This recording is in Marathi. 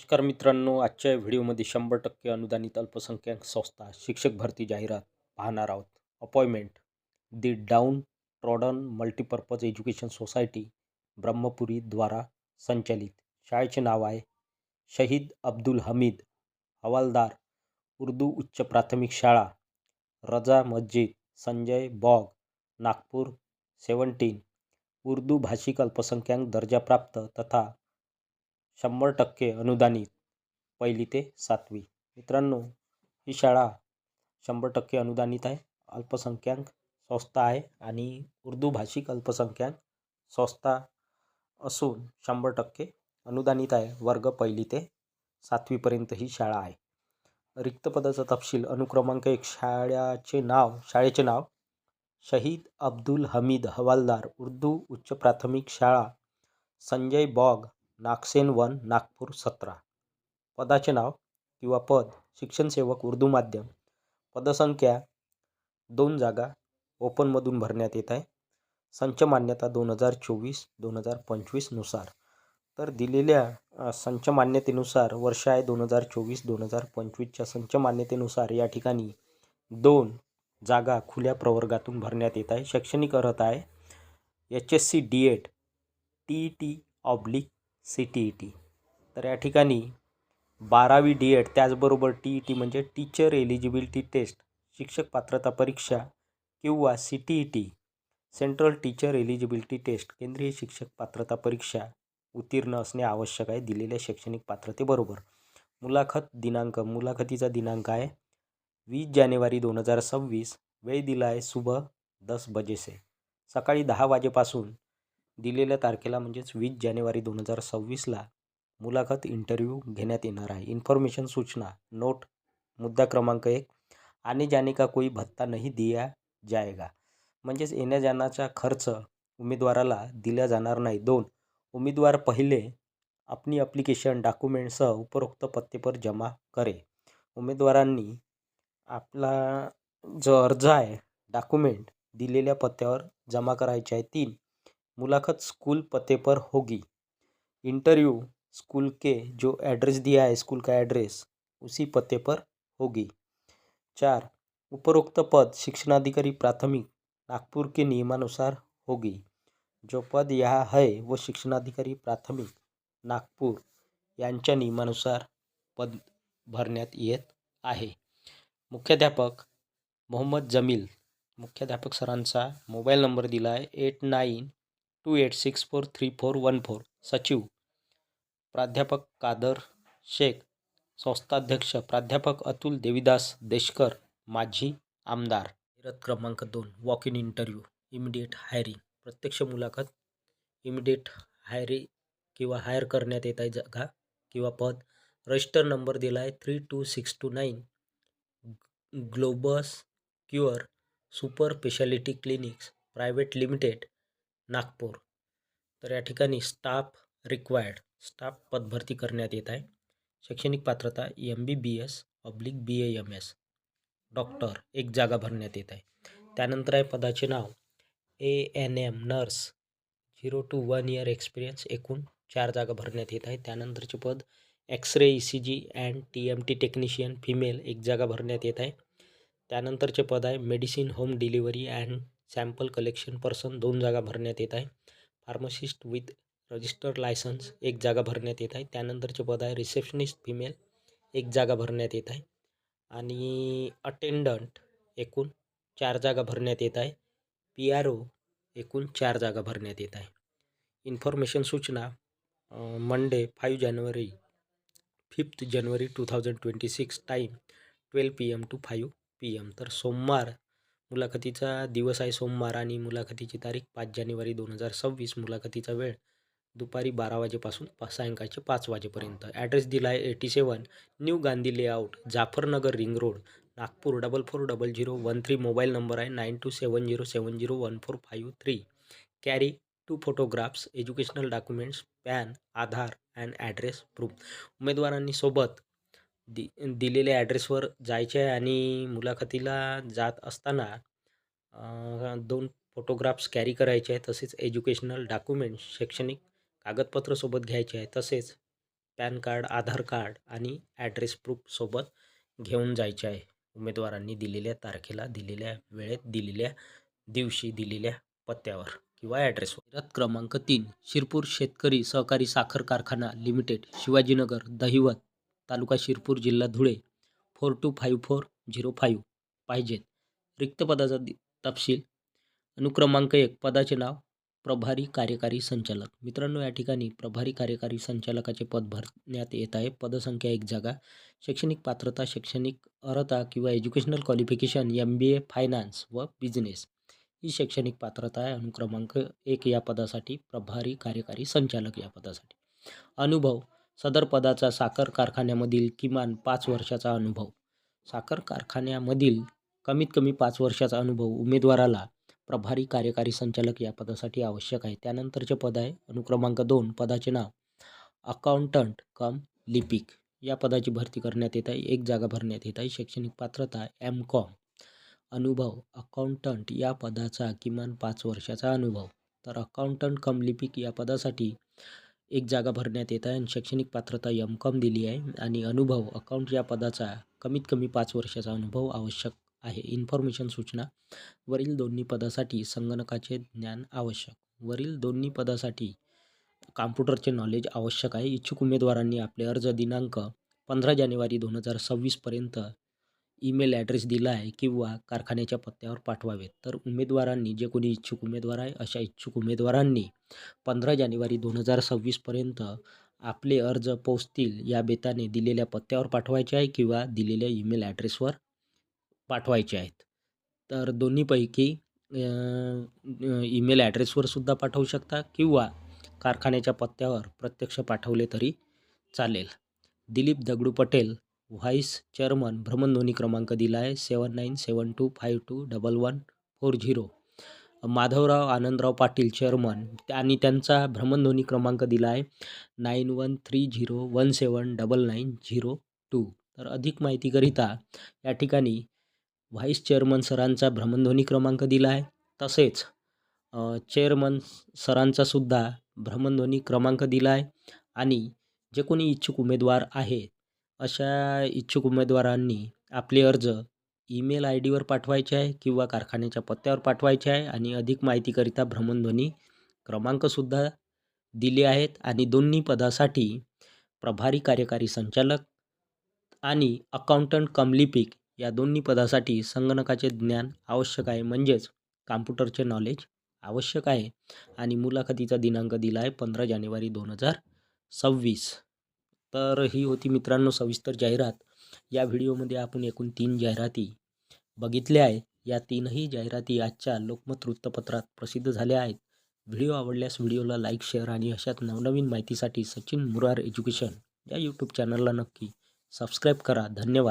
नमस्कार मित्रांनो आजच्या व्हिडिओमध्ये शंभर टक्के अनुदानित अल्पसंख्याक संस्था शिक्षक भरती जाहिरात पाहणार आहोत. Appointment the downtrodden multipurpose education society Brahmapuri द्वारा संचालित. शाळेचे नाव आहे शहीद अब्दुल हमीद हवालदार उर्दू उच्च प्राथमिक शाळा रजा मस्जिद संजय बॉग नागपूर सेवन्टीन. उर्दू भाषिक अल्पसंख्याक दर्जाप्राप्त तथा शंभर टक्के अनुदानित. पहिली ते सातवी. मित्रांनो ही शाळा शंभर टक्के अनुदानित आहे. अल्पसंख्याक संस्था आहे आणि उर्दू भाषिक अल्पसंख्याक संस्था असून शंभर टक्के अनुदानित आहे. वर्ग पहिली ते सातवीपर्यंत ही शाळा आहे. रिक्त पदाचा तपशील अनुक्रमांक एक शाळेचे नाव शाळेचे नाव. शहीद अब्दुल हमीद हवालदार उर्दू उच्च प्राथमिक शाळा. संजय बॉग नागसेन वन नागपूर सतरा. पदाचे नाव किंवा पद शिक्षणसेवक उर्दू माध्यम. पदसंख्या दोन जागा ओपनमधून भरण्यात येत आहे. संच मान्यता दोन हजार चोवीस दोन हजार पंचवीसनुसार तर दिलेल्या संच मान्यतेनुसार वर्ष आहे दोन हजार चोवीस दोन हजार पंचवीसच्या संच मान्यतेनुसार या ठिकाणी दोन जागा खुल्या प्रवर्गातून भरण्यात येत आहे. शैक्षणिक अर्हता आहे. H S C D Ed T E T oblique C T E T. तर या ठिकाणी बारावी डी एड त्याचबरोबर टी ई टी म्हणजे टीचर एलिजिबिलिटी टेस्ट शिक्षक पात्रता परीक्षा किंवा C T E T central teacher eligibility test केंद्रीय शिक्षक पात्रता परीक्षा उत्तीर्ण असणे आवश्यक आहे दिलेल्या शैक्षणिक पात्रतेबरोबर. मुलाखत दिनांक मुलाखतीचा दिनांक आहे वीस जानेवारी दोन हजार सव्वीस वेळ दिला आहे सुबह दस बजेसे. सकाळी दहा वाजेपासून दिलेल्या तारखेला म्हणजेच वीस जानेवारी दोन हजार सव्वीसला मुलाखत इंटरव्ह्यू घेण्यात येणार आहे. इन्फॉर्मेशन सूचना नोट मुद्दा क्रमांक एक. आणि जाने का कोई भत्ता नहीं दिया जाएगा म्हणजेच येण्या जाण्याचा खर्च उमेदवाराला दिला जाणार नाही. दोन उमेदवार पहिले आपली अप्लिकेशन डॉक्युमेंटसह उपरोक्त पत्तेपर जमा करे. उमेदवारांनी आपला जो अर्ज आहे डॉक्युमेंट दिलेल्या पत्त्यावर जमा करायचे आहे. तीन मुलाखत स्कूल पते पर होगी। इंटरव्यू स्कूल के जो एड्रेस दिया है स्कूल का एड्रेस उसी पते पर होगी। चार उपरोक्त पद शिक्षणाधिकारी प्राथमिक नागपुर के नियमानुसार होगी। जो पद यहाँ है वो शिक्षणाधिकारी प्राथमिक नागपूर यांच्या नियमानुसार पद भरण्यात येत आहे। मुख्याध्यापक मोहम्मद जमील मुख्याध्यापक सरांचा मोबाईल नंबर दिला आहे eight nine two eight six four three four one four सचिव प्राध्यापक कादर शेख संस्थाध्यक्ष प्राध्यापक अतुल देविदास देशकर माजी आमदार. जाहिरात क्रमांक दोन walk in interview immediate hiring प्रत्यक्ष मुलाखत इमिडिएट हायरी किंवा हायर करण्यात येत आहे जागा किंवा पद. रजिस्टर नंबर दिला आहे three two six two nine Globus cure super speciality clinics private limited Nagpur. तर या ठिकाणी स्टाफ रिक्वायर्ड स्टाफ पदभरती करण्यात येत आहे. शैक्षणिक पात्रता M B B S public B A M S doctor एक जागा भरण्यात येत आहे. त्यानंतर आहे पदाचे नाव. A N M nurse zero two one year experience एकूण चार जागा भरण्यात येत आहे. त्यानंतरचे पद X ray E C G and T M T technician female एक जागा भरण्यात येत आहे. त्यानंतरचे पद आहे medicine home delivery and sample collection person दोन जागा भरण्यात येत आहे. फार्मसिस्ट विथ रजिस्टर्ड लायसन्स एक जागा भरण्यात येत आहे. त्यानंतरचे पद आहे रिसेप्शनिस्ट फिमेल एक जागा भरण्यात येत आहे. आणि अटेंडंट एकूण चार जागा भरण्यात येत आहे. पी आर ओ एकूण चार जागा भरण्यात येत आहे. इन्फॉर्मेशन सूचना Monday five January fifth January two thousand twenty six time twelve P M to five P M. तर सोमवार मुलाखतीचा दिवस आहे सोमवार आणि मुलाखतीची तारीख पाच जानेवारी दोन हजार सव्वीस. मुलाखतीचा वेळ दुपारी बारा वाजेपासून पा सायंकाळचे पाच वाजेपर्यंत. ॲड्रेस दिला आहे eighty seven new Gandhi layout Jafarnagar ring road Nagpur double four double zero one three mobile number आहे nine two seven zero seven zero one four five three. Carry two photographs educational documents PAN Aadhaar and address proof उमेदवारांनी सोबत दि दिलेल्या ॲड्रेसवर जायचे आहे आणि मुलाखतीला जात असताना दोन फोटोग्राफ्स कॅरी करायचे आहे तसेच एज्युकेशनल डॉक्युमेंट शैक्षणिक कागदपत्र सोबत घ्यायचे आहे तसेच पॅन कार्ड आधार कार्ड आणि ॲड्रेस प्रूफसोबत घेऊन जायचे आहे. उमेदवारांनी दिलेल्या तारखेला दिलेल्या वेळेत दिलेल्या दिवशी दिलेल्या पत्त्यावर किंवा ॲड्रेसवर रथ क्रमांक तीन शिरपूर शेतकरी सहकारी साखर कारखाना लिमिटेड शिवाजीनगर दहिवत. तालुका शिरपूर जिल्हा Dhule. Four two five four zero five पाहिजेत रिक्त पदाचा तपशील. अनुक्रमांक एक पदाचे नाव. प्रभारी कार्यकारी संचालक. मित्रांनो या ठिकाणी प्रभारी कार्यकारी संचालकाचे पद भरण्यात येत आहे. पदसंख्या एक जागा. शैक्षणिक पात्रता शैक्षणिक अर्हता किंवा educational qualification M B A finance व बिझनेस ही शैक्षणिक पात्रता आहे. अनुक्रमांक एक या पदासाठी प्रभारी कार्यकारी संचालक या पदासाठी. अनुभव. सदर पदाचा साखर कारखान्यामधील किमान पाच वर्षाचा अनुभव. साखर कारखान्यामधील कमीत कमी पाच वर्षाचा अनुभव उमेदवाराला प्रभारी कार्यकारी संचालक या पदासाठी आवश्यक आहे. त्यानंतरचे पद आहे अनुक्रमांक दोन पदाचे नाव अकाउंटंट कम लिपिक. या पदाची भरती करण्यात येत आहे. एक जागा भरण्यात येत आहे. शैक्षणिक पात्रता एम कॉम अनुभव अकाउंटंट या पदाचा किमान पाच वर्षाचा अनुभव. तर अकाउंटंट कम लिपिक या पदासाठी एक जागा भरण्यात येत आहे आणि शैक्षणिक पात्रता एम कॉम दिली आहे आणि अनुभव अकाउंट या पदाचा कमीत कमी पाच वर्षाचा अनुभव आवश्यक आहे. इन्फॉर्मेशन सूचना वरील दोन्ही पदासाठी संगणकाचे ज्ञान आवश्यक. वरील दोन्ही पदासाठी कॉम्प्युटरचे नॉलेज आवश्यक आहे. इच्छुक उमेदवारांनी आपले अर्ज दिनांक पंधरा जानेवारी दोन हजार सव्वीसपर्यंत ईमेल ॲड्रेस दिला आहे किंवा कारखान्याच्या पत्त्यावर पाठवावेत. तर उमेदवारांनी जे कोणी इच्छुक उमेदवार आहे अशा इच्छुक उमेदवारांनी पंधरा जानेवारी दोन हजार सव्वीसपर्यंत आपले अर्ज पोचतील या बेताने दिलेल्या पत्त्यावर पाठवायचे आहे किंवा दिलेल्या ईमेल ॲड्रेसवर पाठवायचे आहेत. तर दोन्हीपैकी ईमेल ॲड्रेसवर सुद्धा पाठवू शकता किंवा कारखान्याच्या पत्त्यावर प्रत्यक्ष पाठवले तरी चालेल. दिलीप दगडू पटेल व्हाईस चेअरमन भ्रमणध्वनी क्रमांक दिला आहे seven nine seven two five two double one four zero. Madhavrao Anandrao Patil chairman आणि त्यांचा भ्रमणध्वनी क्रमांक दिला आहे nine one three zero one seven double nine zero two. तर अधिक माहितीकरिता या ठिकाणी व्हाईस चेअरमन सरांचा भ्रमणध्वनी क्रमांक दिला आहे तसेच चेअरमन सरांचा सुद्धा भ्रमणध्वनी क्रमांक दिला आहे आणि जे कोणी इच्छुक उमेदवार आहे अशा इच्छुक उमेदवारांनी आपले अर्ज ईमेल आय डीवर पाठवायचे आहे किंवा कारखान्याच्या पत्त्यावर पाठवायचे आहे आणि अधिक माहितीकरिता भ्रमणध्वनी क्रमांकसुद्धा दिले आहेत आणि दोन्ही पदासाठी प्रभारी कार्यकारी संचालक आणि अकाउंटंट कम लिपिक या दोन्ही पदासाठी संगणकाचे ज्ञान आवश्यक आहे. म्हणजेच कॉम्प्युटरचे नॉलेज आवश्यक आहे. आणि मुलाखतीचा दिनांक दिला आहे पंधरा जानेवारी दोन हजार सव्वीस. तर ही होती मित्रांनो सविस्तर जाहिरात. या व्हिडिओमध्ये आपण एकूण तीन जाहिराती बघितल्या आहे या तीनही जाहिराती आजच्या लोकमत वृत्तपत्रात प्रसिद्ध झाल्या आहेत. व्हिडिओ आवडल्यास व्हिडिओला लाईक शेअर आणि अशाच नवनवीन माहितीसाठी सचिन मुरार एज्युकेशन या यूट्यूब चॅनलला नक्की सबस्क्राईब करा. धन्यवाद.